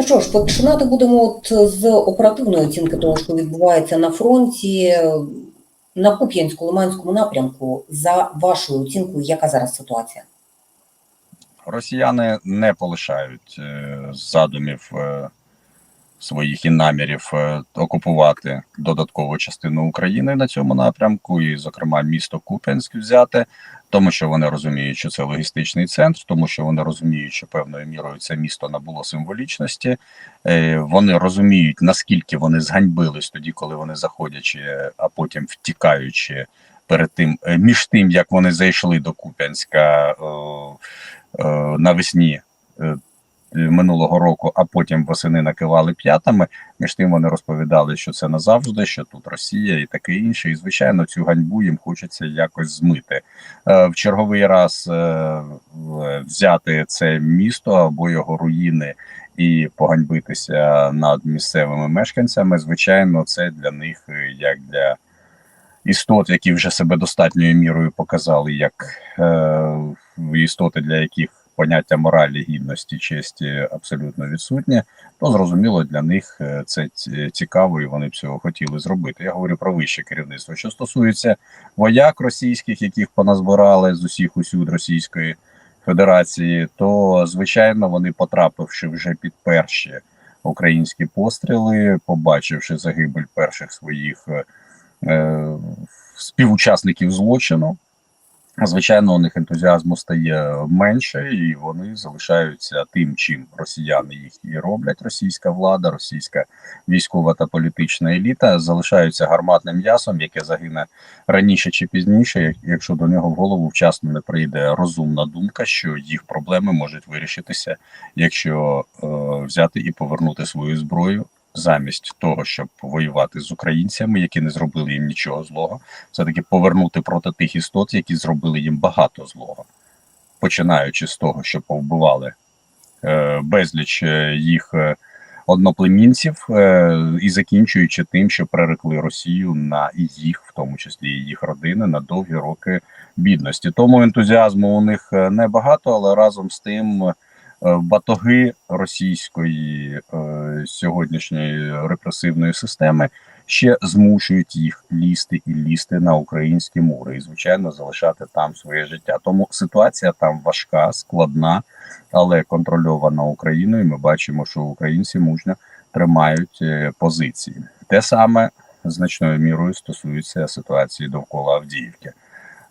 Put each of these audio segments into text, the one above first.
Ну що ж, починати будемо от з оперативної оцінки того, що відбувається на фронті на Куп'янську-Лиманському напрямку. За вашою оцінкою, яка зараз ситуація? Росіяни не полишають е, задумів е, своїх і намірів е, окупувати додаткову частину України на цьому напрямку, і, зокрема, місто Куп'янськ взяти, тому що вони розуміють, що це логістичний центр, тому що вони розуміють, що певною мірою це місто набуло символічності. Е, Вони розуміють, наскільки вони зганьбились тоді, коли вони заходячи, а потім втікаючи перед тим, е, між тим, як вони зайшли до Куп'янська. е, навесні минулого року, а потім восени накивали п'ятами. Між тим вони розповідали, що це назавжди, що тут Росія і таке інше. І звичайно, цю ганьбу їм хочеться якось змити. Е, В черговий раз е, взяти це місто або його руїни. І поганьбитися над місцевими мешканцями, звичайно, це для них е, як для істот, які вже себе достатньою мірою показали, як е, істоти, для яких поняття моралі, гідності, честі абсолютно відсутнє, то зрозуміло для них е, це цікаво, і вони б цього хотіли зробити. Я говорю про вище керівництво. Що стосується вояк російських, яких поназбирали з усіх усюд Російської Федерації, то звичайно вони, потрапивши вже під перші українські постріли, побачивши загибель перших своїх е, е, співучасників злочину. Звичайно, у них ентузіазму стає менше, і вони залишаються тим, чим росіяни їх і роблять. Російська влада, російська військова та політична еліта залишаються гарматним м'ясом, яке загине раніше чи пізніше, якщо до нього в голову вчасно не прийде розумна думка, що їх проблеми можуть вирішитися, якщо е, взяти і повернути свою зброю. Замість того, щоб воювати з українцями, які не зробили їм нічого злого, все таки повернути проти тих істот, які зробили їм багато злого, починаючи з того, що повбивали е, безліч е, їх е, одноплемінців, е, і закінчуючи тим, що пререкли Росію на їх, в тому числі їх родини, на довгі роки бідності. Тому ентузіазму у них е, небагато, але разом з тим. Е, Батоги російської е, сьогоднішньої репресивної системи ще змушують їх лізти і лізти на українські мури, і звичайно залишати там своє життя. Тому ситуація там важка, складна, але контрольована Україною. Ми бачимо, що українці мужньо тримають е, позиції. Те саме значною мірою стосується ситуації довкола Авдіївки.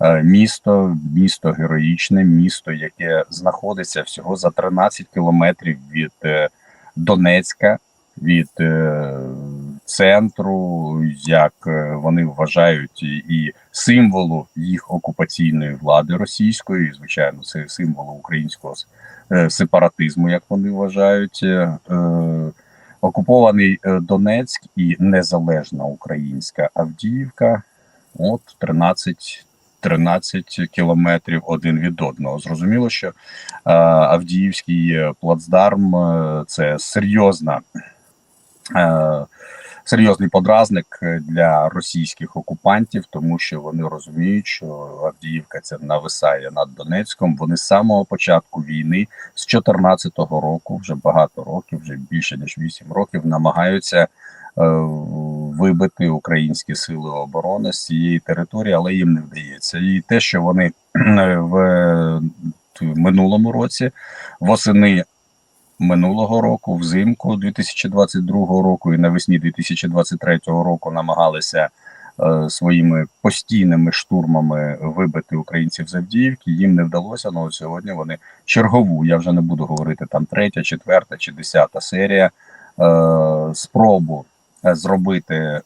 Е, Місто, місто героїчне, місто, яке знаходиться всього за 13 кілометрів від е, Донецька, від е, центру, як вони вважають, і, символу їх окупаційної влади російської, і, звичайно, це символу українського сепаратизму, як вони вважають. Окупований Донецьк і незалежна українська Авдіївка. От 13 13 кілометрів один від одного. Зрозуміло, що е, Авдіївський плацдарм е, це серйозна. Е, Серйозний подразник для російських окупантів, тому що вони розуміють, що Авдіївка це нависає над Донецьком. Вони з самого початку війни, з 2014 року, вже багато років, вже більше ніж 8 років, намагаються е, вибити українські сили оборони з цієї території, але їм не вдається. І те, що вони е, в минулому році восени минулого року, взимку 2022 року і навесні 2023 року намагалися е, своїми постійними штурмами вибити українців з Авдіївки. Їм не вдалося. Ну от сьогодні вони чергову. Я вже не буду говорити там третя, четверта чи десята серія е, спробу зробити е,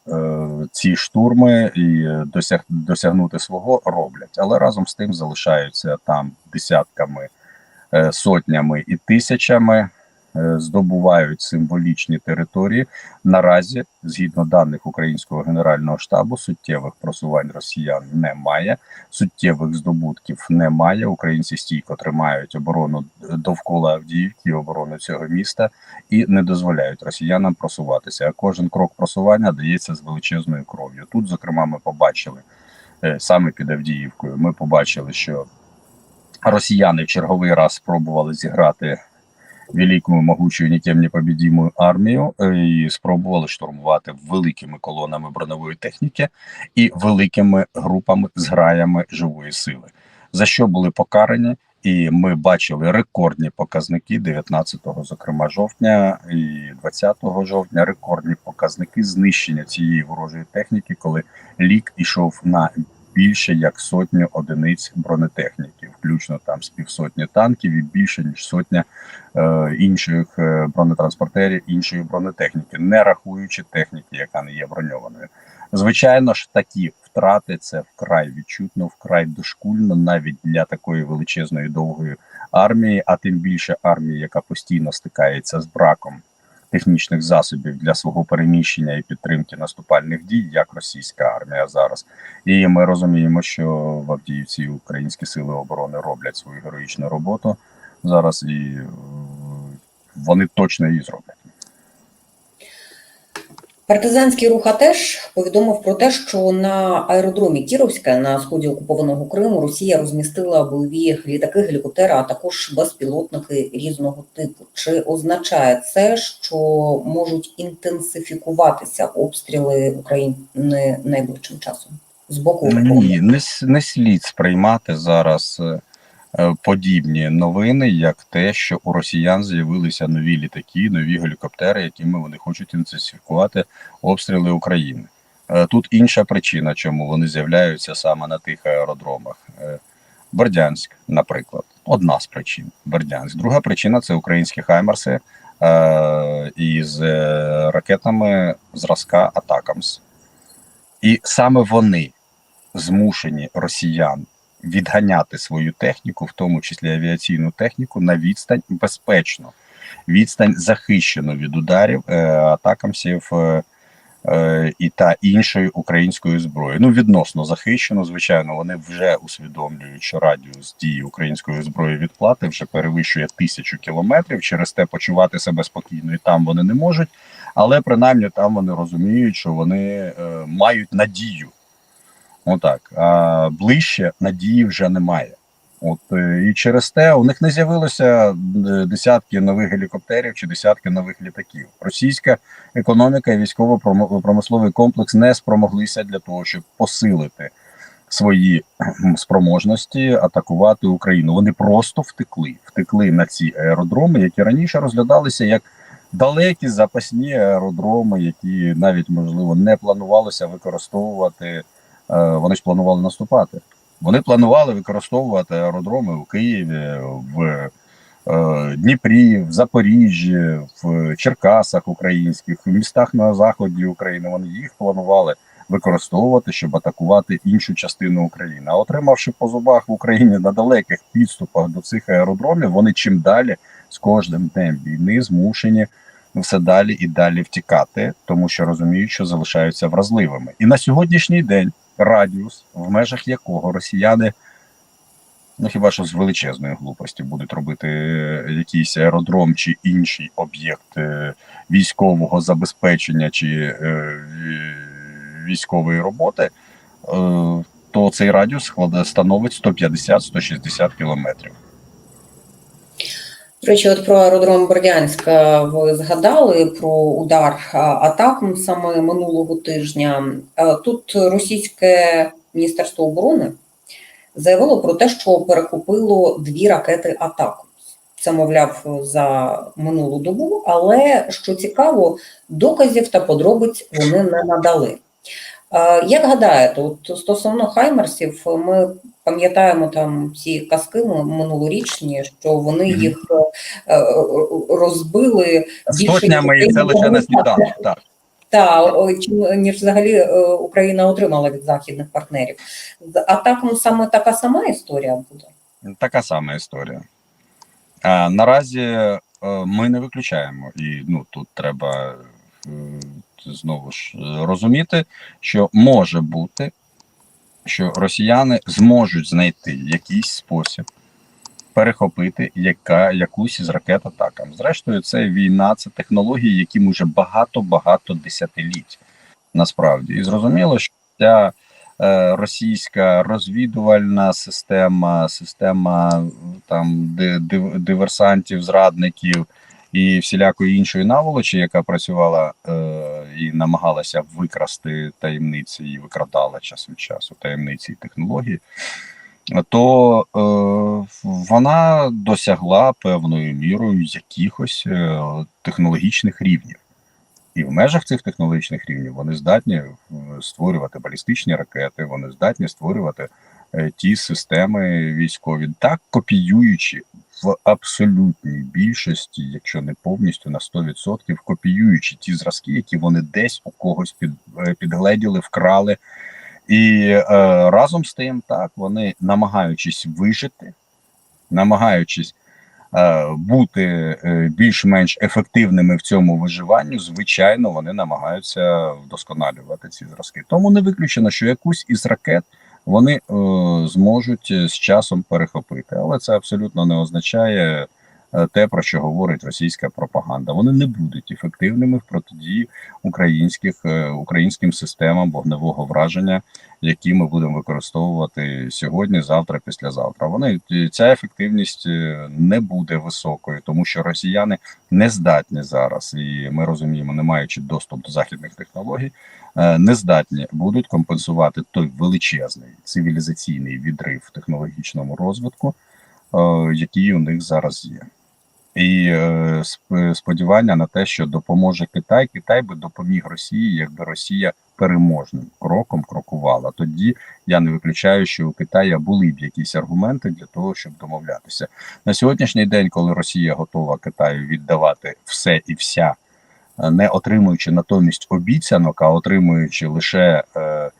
ці штурми і досяг, досягнути свого роблять, але разом з тим залишаються там десятками, е, сотнями і тисячами. Е, Здобувають символічні території наразі, згідно даних українського генерального штабу, суттєвих просувань росіян немає, суттєвих здобутків немає. Українці стійко тримають оборону довкола Авдіївки, оборону цього міста і не дозволяють росіянам просуватися. А кожен крок просування дається з величезною кров'ю. Тут, зокрема, ми побачили е, саме під Авдіївкою. Ми побачили, що росіяни в черговий раз спробували зіграти велику, могучу, ніким не побідіму армію е, і спробували штурмувати великими колонами броньової техніки і великими групами зграями живої сили, за що були покарані. І ми бачили рекордні показники 19-го, зокрема жовтня і 20 жовтня. Рекордні показники знищення цієї ворожої техніки, коли лік ішов на більше як сотню одиниць бронетехніки, включно там з півсотні танків і більше ніж сотня е, інших е, бронетранспортерів, іншої бронетехніки, не рахуючи техніки, яка не є броньованою. Звичайно ж, такі втрати це вкрай відчутно, вкрай дошкульно, навіть для такої величезної довгої армії, а тим більше армії, яка постійно стикається з браком технічних засобів для свого переміщення і підтримки наступальних дій, як російська армія зараз. І ми розуміємо, що в Авдіївці українські сили оборони роблять свою героїчну роботу зараз, і е, вони точно її зроблять. Партизанський рух АТЕШ повідомив про те, що на аеродромі Кіровська на сході окупованого Криму Росія розмістила бойові літаки, гелікоптери, а також безпілотники різного типу. Чи означає це, що можуть інтенсифікуватися обстріли України найближчим часом з боку Ні, не, не слід сприймати зараз е, подібні новини, як те, що у росіян з'явилися нові літаки, нові гелікоптери, якими вони хочуть інтенсифікувати обстріли України. Е, Тут інша причина, чому вони з'являються саме на тих аеродромах. Е, Бердянськ, наприклад, одна з причин. Бердянськ. Друга причина це українські хаймерси е, із е, ракетами зразка Атакамс. І саме вони змушені росіян відганяти свою техніку, в тому числі авіаційну техніку, на відстань безпечно, відстань захищену від ударів е, атакамсів е, е, і та іншої української зброї. Ну відносно захищено, звичайно, вони вже усвідомлюють, що радіус дії української зброї відплати вже перевищує тисячу кілометрів. Через те почувати себе спокійно і там вони не можуть. Але принаймні там вони розуміють, що вони е, мають надію. Отак. А ближче надії вже немає. От е, і через те у них не з'явилося е, десятки нових гелікоптерів чи десятки нових літаків. Російська економіка і військово-промисловий комплекс не спромоглися для того, щоб посилити свої спроможності атакувати Україну. Вони просто втекли, втекли на ці аеродроми, які раніше розглядалися як далекі запасні аеродроми, які навіть можливо не планувалося використовувати. Е, Вони ж планували наступати. Вони планували використовувати аеродроми у Києві, в е, Дніпрі, в Запоріжжі, в Черкасах українських, в містах на заході України. Вони їх планували використовувати, щоб атакувати іншу частину України. А отримавши по зубах в Україні на далеких підступах до цих аеродромів, вони чим далі з кожним днем війни змушені все далі і далі втікати, тому що розуміють, що залишаються вразливими. І на сьогоднішній день радіус, в межах якого росіяни, ну хіба що з величезної глупості будуть робити е, якийсь аеродром чи інший об'єкт е, військового забезпечення чи е, військової роботи, то цей радіус становить 150-160 кілометрів. До речі, от про аеродром Бердянська ви згадали про удар а, атакам саме минулого тижня. Е, Тут російське міністерство оборони заявило про те, що перехопило дві ракети атаку. Це, мовляв, за минулу добу, але що цікаво, доказів та подробиць вони не надали. Е, Як гадаєте, от стосовно хаймерсів, ми пам'ятаємо там ці казки минулорічні, що вони їх е, е, розбили більше, Сотнями і це лише на сніданок. Так. та ніж взагалі е, Україна отримала від західних партнерів. З атаком саме така сама історія буде. Така сама історія. А, наразі е, ми не виключаємо, і ну тут треба е, знову ж е, розуміти, що може бути, що росіяни зможуть знайти якийсь спосіб перехопити яка, якусь із ракет атакам. Зрештою, це війна, це технології, яким уже багато-багато десятиліть насправді. І зрозуміло, що ця е, російська розвідувальна система, система там ди- див- диверсантів, зрадників, і всілякої іншої наволочі, яка працювала е, і намагалася викрасти таємниці і викрадала час від часу таємниці і технології, то е, вона досягла певною мірою якихось е, технологічних рівнів. І в межах цих технологічних рівнів вони здатні е, створювати балістичні ракети, вони здатні створювати ті системи військові, так копіюючи в абсолютній більшості, якщо не повністю на 100%, копіюючи ті зразки, які вони десь у когось під, е, підгледіли, вкрали. І е, разом з тим, так вони намагаючись вижити, намагаючись е, бути е, більш-менш ефективними в цьому виживанню, звичайно, вони намагаються вдосконалювати ці зразки. Тому не виключено, що якусь із ракет вони е, зможуть з часом перехопити, але це абсолютно не означає е, те, про що говорить російська пропаганда. Вони не будуть ефективними в протидії українських е, українським системам вогневого враження, які ми будемо використовувати сьогодні, завтра, післязавтра. Вони ця ефективність е, не буде високою, тому що росіяни не здатні зараз, і ми розуміємо, не маючи доступ до західних технологій, е, не здатні будуть компенсувати той величезний цивілізаційний відрив в технологічному розвитку, е, який у них зараз є. І е, сподівання на те, що допоможе Китай, Китай би допоміг Росії, якби Росія переможним кроком крокувала. Тоді я не виключаю, що у Китаї були б якісь аргументи для того, щоб домовлятися на сьогоднішній день, коли Росія готова Китаю віддавати все і вся, е, не отримуючи натомість обіцянок, а отримуючи лише е,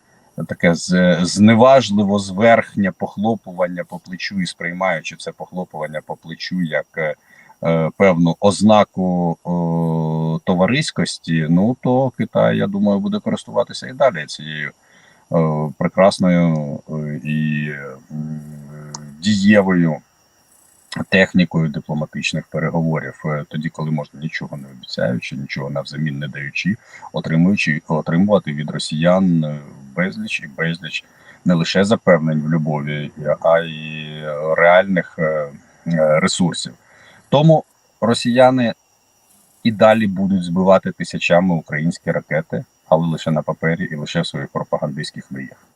таке зневажливо зверхнє похлопування по плечу і сприймаючи це похлопування по плечу як е, певну ознаку о, товариськості, ну то Китай, я думаю, буде користуватися і далі цією е, прекрасною е, і дієвою технікою дипломатичних переговорів, е, тоді, коли можна нічого не обіцяючи, нічого навзамін не даючи, отримуючи отримувати від росіян е, безліч і безліч не лише запевнень в любові, а й реальних е, е, ресурсів. Тому росіяни і далі будуть збивати тисячами українські ракети, але лише на папері і лише в своїх пропагандистських мріях.